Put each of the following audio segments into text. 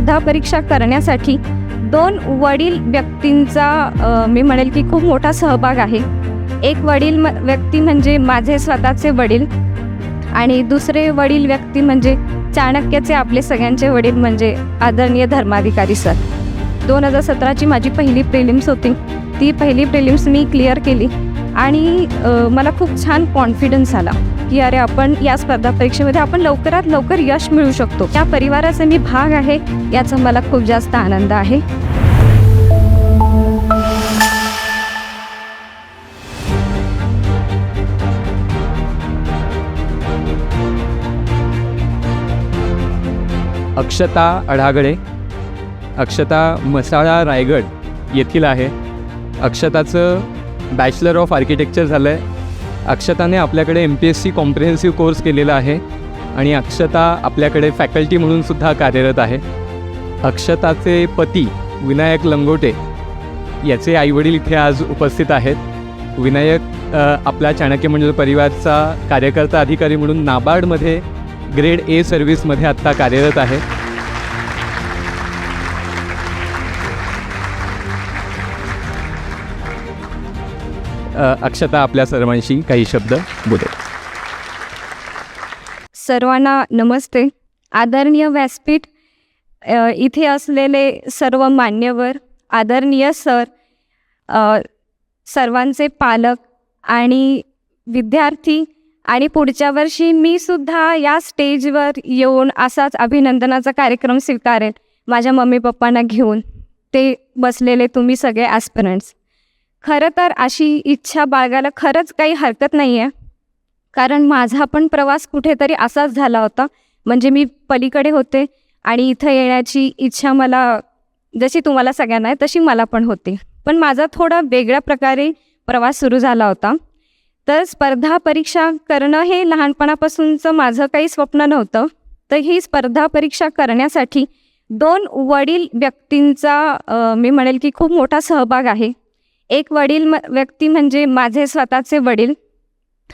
स्पर्धा परीक्षा करण्यासाठी दोन वडील व्यक्तींचा मी म्हणेल की खूप मोठा सहभाग आहे. एक वडील म व्यक्ती म्हणजे माझे स्वतःचे वडील आणि दुसरे वडील व्यक्ती म्हणजे चाणक्याचे आपले सगळ्यांचे वडील म्हणजे आदरणीय धर्माधिकारी सर. दोन हजार सतराची माझी पहिली प्रिलिम्स होती. ती पहिली प्रिलिम्स मी क्लिअर केली आणि मला खूप छान कॉन्फिडन्स आला. की अरे आपण या स्पर्धा परीक्षेमध्ये आपण लवकरात लवकर यश मिळू शकतो. त्या परिवाराचा मी भाग आहे याचा मला खूप जास्त आनंद आहे. अक्षता अढागळे अक्षता मसाळा रायगड येथील आहे. अक्षताचं बॅचलर ऑफ आर्किटेक्चर झालं आहे अक्षताने आपल्याकडे M P S C comprehensive course केलेला आहे आणि अक्षता आपल्याकडे फॅकल्टी म्हणून सुद्धा कार्यरत आहे. अक्षताचे पती विनायक लंगोटे याचे आईवडील इथे आज उपस्थित आहेत. विनायक आपला चाणक्य मंडळ परिवारचा कार्यकर्ता अधिकारी म्हणून नाबार्डमध्ये ग्रेड ए सर्व्हिसमध्ये आत्ता कार्यरत आहे. अक्षता आपल्या सर्वांशी. काही शब्द बोलेल सर्वांना नमस्ते. आदरणीय व्यासपीठ इथे असलेले सर्व मान्यवर आदरणीय सर सर्वांचे पालक आणि विद्यार्थी आणि पुढच्या वर्षी मी सुद्धा या स्टेजवर येऊन असाच अभिनंदनाचा कार्यक्रम स्वीकारेन माझ्या मम्मी पप्पांना घेऊन. ते बसलेले तुम्ही सगळे ॲस्पिरंट्स. खरं तर अशी इच्छा बाळगायला खरंच काही हरकत नाही आहे कारण माझा पण प्रवास कुठेतरी असाच झाला होता. म्हणजे मी पलीकडे होते आणि इथं येण्याची इच्छा मला जशी तुम्हाला सगळ्यांना आहे तशी मला पण होती. पण माझा थोडा वेगळ्या प्रकारे प्रवास सुरू झाला होता. तर स्पर्धा परीक्षा करणं हे लहानपणापासूनचं माझं काही स्वप्न नव्हतं. तर ही स्पर्धा परीक्षा करण्यासाठी दोन वडील व्यक्तींचा मी म्हणेल की खूप मोठा सहभाग आहे. एक वडील म व्यक्ती म्हणजे माझे स्वतःचे वडील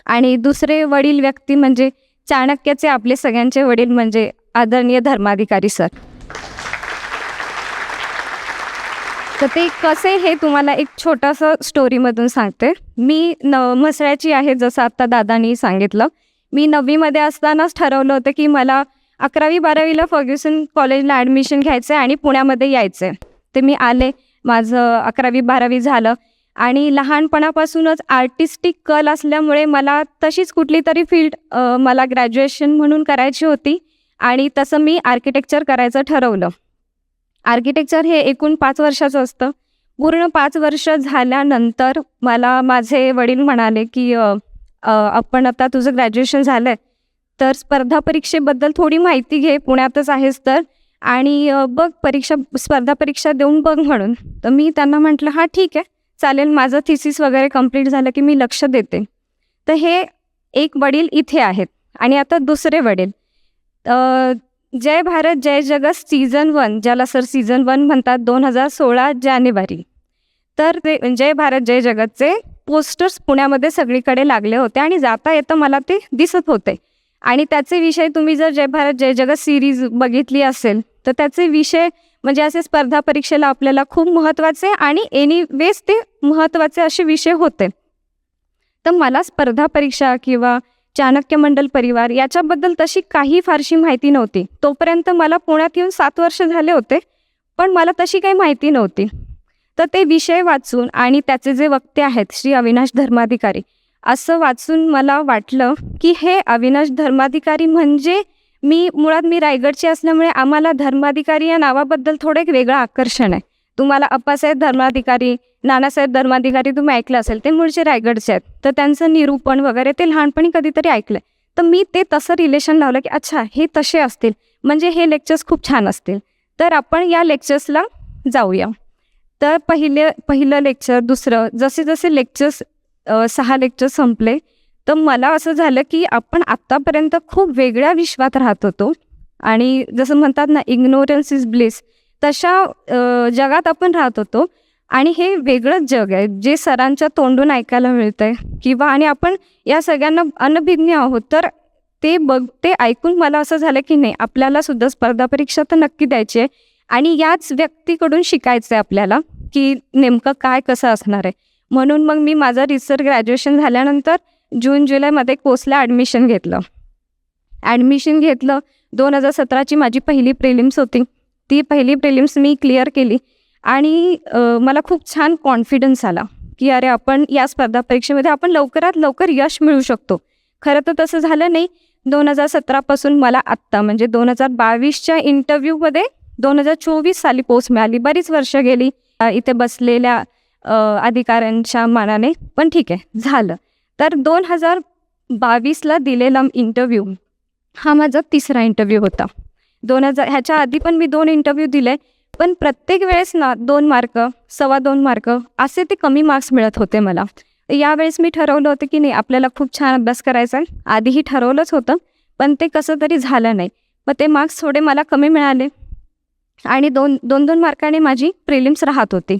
आणि दुसरे वडील व्यक्ती म्हणजे चाणक्याचे आपले सगळ्यांचे वडील म्हणजे आदरणीय धर्माधिकारी सर. तर ते कसे हे तुम्हाला एक छोटंसं स्टोरीमधून सांगते. मी न म्हसळ्याची आहे जसं आत्ता दादानी सांगितलं. मी नववीमध्ये असतानाच ठरवलं होतं की मला अकरावी बारावीला फर्ग्युसन कॉलेजला ॲडमिशन घ्यायचं आहे आणि पुण्यामध्ये यायचं आहे ते मी आले. माझं अकरावी बारावी झालं. आणि लहानपणापासूनच आर्टिस्टिक कल असल्यामुळे मला तशीच कुठली तरी फील्ड मला ग्रॅज्युएशन म्हणून करायची होती. आणि तसं मी आर्किटेक्चर करायचं ठरवलं. आर्किटेक्चर हे एकूण पाच वर्षाचं असतं. पूर्ण पाच वर्ष झाल्यानंतर मला माझे वडील म्हणाले की आपण आता तुझं ग्रॅज्युएशन झालं आहे तर स्पर्धा परीक्षेबद्दल थोडी माहिती घे. पुण्यातच आहेस तर. आणि बघ परीक्षा स्पर्धा परीक्षा देऊन बघ म्हणून. तर मी त्यांना म्हटलं हां ठीक आहे. चालेल माझं थिसिस वगैरे कंप्लीट झालं की मी लक्ष देते. तर हे एक वडील इथे आहेत आणि आता दुसरे वडील. जय भारत जय जगत सीझन वन ज्याला सर सीझन वन म्हणतात दोन हजार सोळा जानेवारी. तर ते जय भारत जय जगतचे पोस्टर्स पुण्यामध्ये सगळीकडे लागले होते आणि जाता येतं मला ते दिसत होते. आणि त्याचे विषय तुम्ही जर जय भारत जय जगत सिरीज बघितली असेल तर त्याचे विषय म्हणजे असे स्पर्धा परीक्षेला आपल्याला खूप महत्त्वाचे आणि एनी वेज ते महत्त्वाचे असे विषय होते. तर मला स्पर्धा परीक्षा किंवा चाणक्य मंडल परिवार याच्याबद्दल तशी काही फारशी माहिती नव्हती. तोपर्यंत मला पुण्यात येऊन सात वर्ष झाले होते पण मला तशी काही माहिती नव्हती. तर ते विषय वाचून आणि त्याचे जे वक्ते आहेत श्री अविनाश धर्माधिकारी असं वाचून मला वाटलं की हे अविनाश धर्माधिकारी म्हणजे मी मुळात मी रायगडची असल्यामुळे आम्हाला धर्माधिकारी या नावाबद्दल थोडं एक वेगळं आकर्षण आहे. तुम्हाला अप्पासाहेब धर्माधिकारी नानासाहेब धर्माधिकारी तुम्ही ऐकलं असेल ते मूळचे रायगडचे आहेत. तर त्यांचं निरूपण वगैरे ते लहानपणी कधीतरी ऐकलं. तर मी ते तसं रिलेशन लावलं की अच्छा हे तसे असतील. म्हणजे हे लेक्चर्स खूप छान असतील. तर आपण या लेक्चर्सला जाऊया. तर पहिले पहिलं लेक्चर दुसरं जसे जसे लेक्चर्स सहा लेक्चर संपले. तर मला असं झालं की आपण आत्तापर्यंत खूप वेगळ्या विश्वात राहत होतो. आणि जसं म्हणतात ना इग्नोरन्स इज ब्लिस तशा जगात आपण राहत होतो. आणि हे वेगळंच जग आहे. जे सरांच्या तोंडून ऐकायला मिळतं आहे किंवा आणि आपण या सगळ्यांना अनभिज्ञ आहोत तर ते बघ ते ऐकून मला असं झालं की नाही आपल्याला सुद्धा स्पर्धा परीक्षा तर नक्की द्यायची आहे. आणि याच व्यक्तीकडून शिकायचं आहे आपल्याला की नेमकं काय कसं असणार आहे. म्हणून मग मी माझं रिसर्च ग्रॅज्युएशन झाल्यानंतर जून जुलैमध्ये कोर्सला ॲडमिशन घेतलं. ॲडमिशन घेतलं. दोन हजार सतराची माझी पहिली प्रिलिम्स होती. ती पहिली प्रिलिम्स मी क्लिअर केली. आणि मला खूप छान कॉन्फिडन्स आला की अरे आपण या स्पर्धा परीक्षेमध्ये आपण लवकरात लवकर यश मिळू शकतो. खरं तर तसं झालं नाही. दोन हजार सतरापासून मला आत्ता म्हणजे दोन हजार बावीसच्या इंटरव्ह्यूमध्ये दोन हजार चोवीस साली पोस्ट मिळाली. बरीच वर्ष गेली. इथे बसलेल्या अधिकाऱ्यांच्या मानाने पण ठीक आहे झालं. तर दोन हजार बावीसला दिलेला इंटरव्ह्यू हा माझा तिसरा इंटरव्ह्यू होता. दोन हजार ह्याच्या आधी पण मी दोन इंटरव्ह्यू दिले पण प्रत्येक वेळेस ना दोन मार्क सव्वा दोन मार्क असे ते कमी मार्क्स मिळत होते मला. यावेळेस मी ठरवलं होतं की नाही आपल्याला खूप छान अभ्यास करायचा आहे. आधीही ठरवलंच होतं पण ते कसं तरी झालं नाही. मग ते मार्क्स थोडे मला कमी मिळाले. आणि दोन दोन दोन मार्काने माझी प्रिलिम्स राहत होती.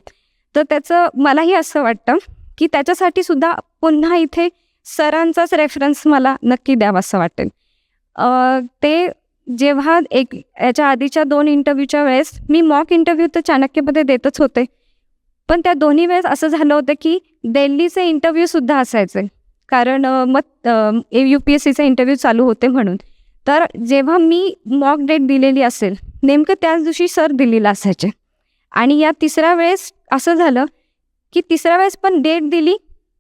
तर त्याचं मलाही असं वाटतं की त्याच्यासाठी सुद्धा पुन्हा इथे सरांचाच रेफरन्स मला नक्की द्यावा असं वाटेल. ते जेव्हा एक याच्या आधीच्या दोन इंटरव्ह्यूच्या वेळेस मी मॉक इंटरव्ह्यू तर चाणक्यमध्ये देतच होते. पण त्या दोन्ही वेळेस असं झालं होतं की दिल्लीचे इंटरव्ह्यूसुद्धा असायचे. कारण मग मग यू पी एस सीचे इंटरव्ह्यू चालू होते म्हणून. तर जेव्हा मी मॉक डेट दिलेली असेल नेमकं त्याच दिवशी सर दिल्लीला असायचे. आणि या तिसऱ्या वेळेस असं झालं की तिसऱ्या वेळेस पण डेट दिली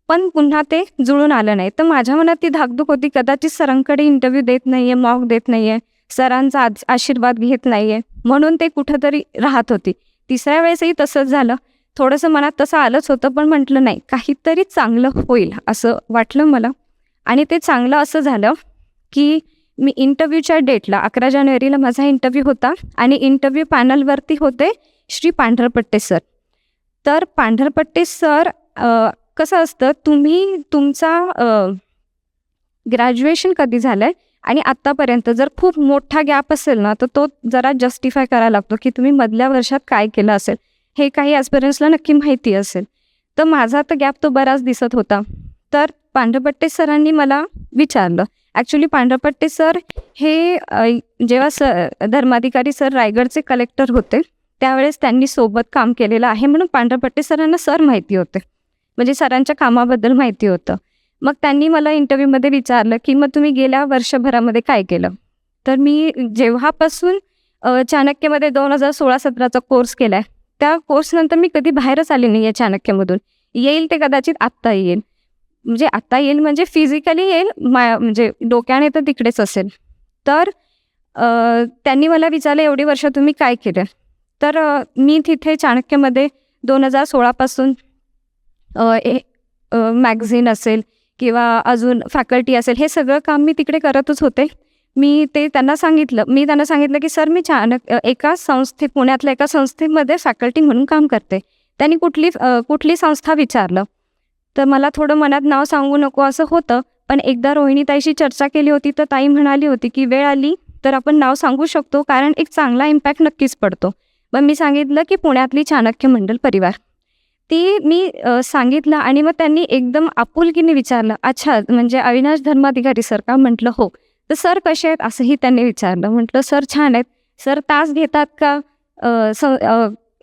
पण पुन्हा ते जुळून आलं नाही. तर माझ्या मनात ती धाकधूक होती कदाचित सरांकडे इंटरव्ह्यू देत नाही आहे मॉक देत नाही आहे सरांचा आज आशीर्वाद घेत नाही आहे म्हणून ते कुठंतरी राहत होती. तिसऱ्या वेळेसही तसंच झालं. थोडंसं मनात तसं आलंच होतं पण म्हटलं नाही काहीतरी चांगलं होईल असं वाटलं मला. आणि ते चांगलं असं झालं की मी इंटरव्ह्यूच्या डेटला अकरा जानेवारीला माझा इंटरव्ह्यू होता आणि इंटरव्ह्यू पॅनलवरती होते श्री पांढरपट्टे सर. तर पांढरपट्टे सर कसं असतं तुम्ही तुमचा ग्रॅज्युएशन कधी झालं आहे आणि आत्तापर्यंत जर खूप मोठा गॅप असेल ना तर तो जरा जस्टिफाय करायला लागतो की तुम्ही मधल्या वर्षात काय केलं असेल? हे काही ॲस्पिरन्सला नक्की माहिती असेल. तर माझा तर गॅप तो बराच दिसत होता. तर पांढरपट्टे सरांनी मला विचारलं. ॲक्च्युली पांढरपट्टे सर हे जेव्हा स धर्माधिकारी सर रायगडचे कलेक्टर होते त्यावेळेस त्यांनी सोबत काम केलेलं आहे म्हणून पांढरपट्टे सरांना सर माहिती होते. म्हणजे सरांच्या कामाबद्दल माहिती होतं. मग त्यांनी मला इंटरव्ह्यूमध्ये विचारलं की मग तुम्ही गेल्या वर्षभरामध्ये काय केलं? तर मी जेव्हापासून चाणक्यमध्ये दोन हजार सोळा सतराचा कोर्स केला आहे त्या कोर्सनंतर मी कधी बाहेरच आले नाही आहे चाणक्यमधून. येईल ते कदाचित आत्ता येईल. म्हणजे आत्ता येईल म्हणजे फिजिकली येईल मा म्हणजे डोक्याने तर तिकडेच असेल. तर त्यांनी मला विचारलं एवढी वर्ष तुम्ही काय केलं? तर मी तिथे चाणक्यमध्ये दोन हजार सोळापासून मॅगझिन असेल किंवा अजून फॅकल्टी असेल हे सगळं काम मी तिकडे करतच होते. मी ते त्यांना सांगितलं मी त्यांना सांगितलं की सर मी चाणक एका संस्थे पुण्यातल्या एका संस्थेमध्ये फॅकल्टी म्हणून काम करते. त्यांनी कुठली कुठली संस्था विचारलं. तर मला थोडं मनात नाव सांगू नको असं होतं पण एकदा रोहिणी ताईशी चर्चा केली होती तर ताई म्हणाली होती की वेळ आली तर आपण नाव सांगू शकतो कारण एक चांगला इम्पॅक्ट नक्कीच पडतो. मग मी सांगितलं की पुण्यातली चाणक्य मंडल परिवार. ती मी सांगितलं आणि मग त्यांनी एकदम आपुलकीने विचारलं अच्छा म्हणजे अविनाश धर्माधिकारी सर का? म्हटलं हो. तर सर कसे आहेत? असंही त्यांनी विचारलं. म्हटलं सर छान आहेत. सर तास घेतात का? स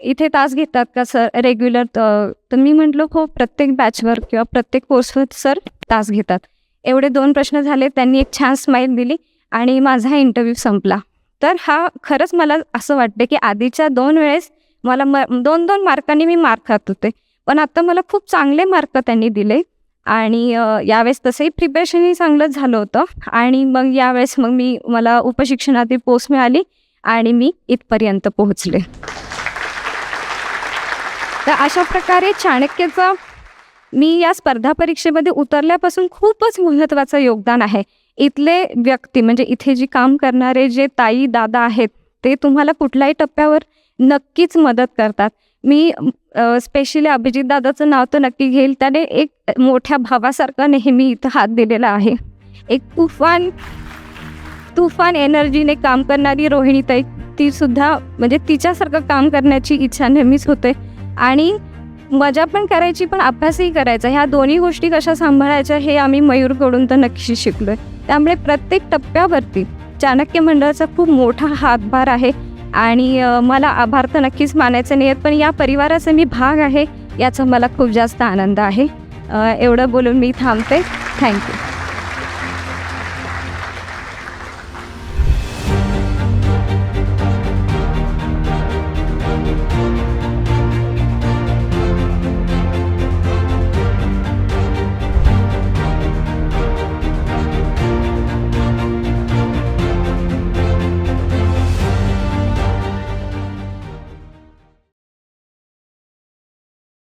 इथे तास घेतात का सर? रेग्युलर तर मी म्हटलं हो प्रत्येक बॅचवर किंवा प्रत्येक कोर्सवर सर तास घेतात. एवढे दोन प्रश्न झाले. त्यांनी एक छान स्माईल दिली आणि माझा इंटरव्ह्यू संपला. तर हा खरंच मला असं वाटतं की आधीच्या दोन वेळेस मला म दोन दोन मार्कांनी मी मार्क खात होते. पण आता मला खूप चांगले मार्क त्यांनी दिले आणि यावेळेस तसंही प्रिपरेशनही चांगलंच झालं होतं आणि मग यावेळेस मग मी मला उपशिक्षणातील पोस्ट मिळाली आणि मी इथपर्यंत पोहोचले. तर अशा प्रकारे चाणक्यचा मी या स्पर्धा परीक्षेमध्ये उतरल्यापासून खूपच महत्त्वाचं योगदान आहे. इथले व्यक्ती म्हणजे इथे जी काम करणारे जे ताई दादा आहेत ते तुम्हाला कुठल्याही टप्प्यावर नक्कीच मदत करतात. मी स्पेशली अभिजित दादाचं नाव तर नक्की घेईल. त्याने एक मोठ्या भावासारखा नेहमी इथं हात दिलेला आहे. एक तुफान तुफान एनर्जीने काम करणारी रोहिणीताई ती सुद्धा म्हणजे तिच्यासारखं काम करण्याची इच्छा नेहमीच होते. आणि मजा पण करायची पण अभ्यासही करायचा. ह्या दोन्ही गोष्टी कशा सांभाळायच्या हे आम्ही मयूरकडून तर नक्की शिकलोय. त्यामुळे प्रत्येक टप्प्यावरती चाणक्य मंडळाचा खूप मोठा हातभार आहे आणि मला आभार तर नक्कीच मानायचे नाही आहेत पण या परिवाराचा मी भाग आहे याचा मला खूप जास्त आनंद आहे. एवढं बोलून मी थांबते. थँक्यू.